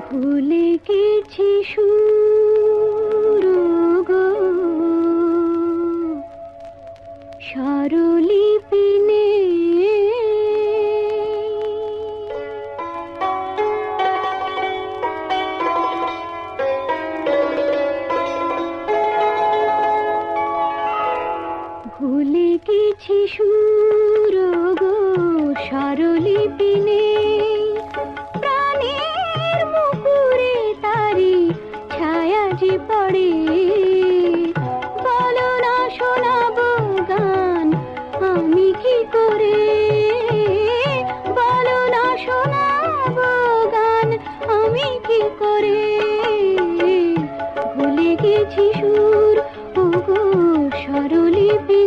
ভুলে গেছি সুর সুর গো স্বরলিপি নেই। প্রাণের মুকুরে তারি ছায়া যে পড়ে সুর ওগো সরলি স্বরলিপি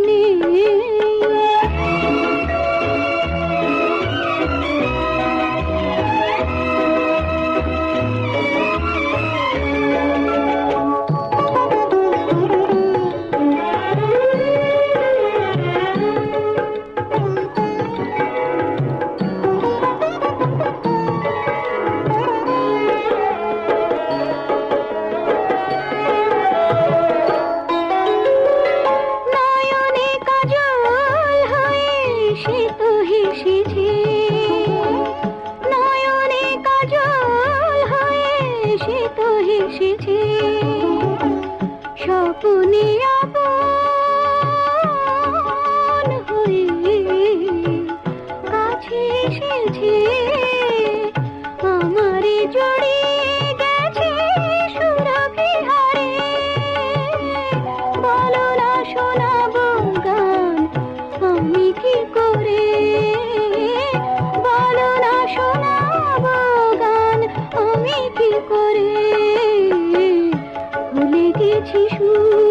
স্বপ্নে আপন হয়ে আমারে জড়িয়ে গেছে সুরভি হারে বলো না করে? বলো না শোনাবো গান করে? সুর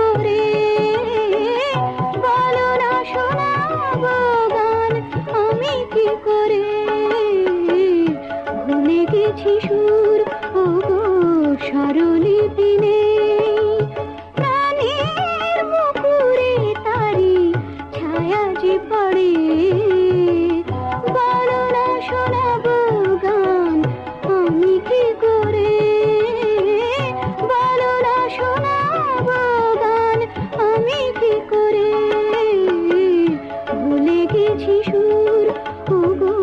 আমি কি করে ভুলে গেছি সুর? ও গো স্বরলিপি নেই শিশুর সুর। ওগো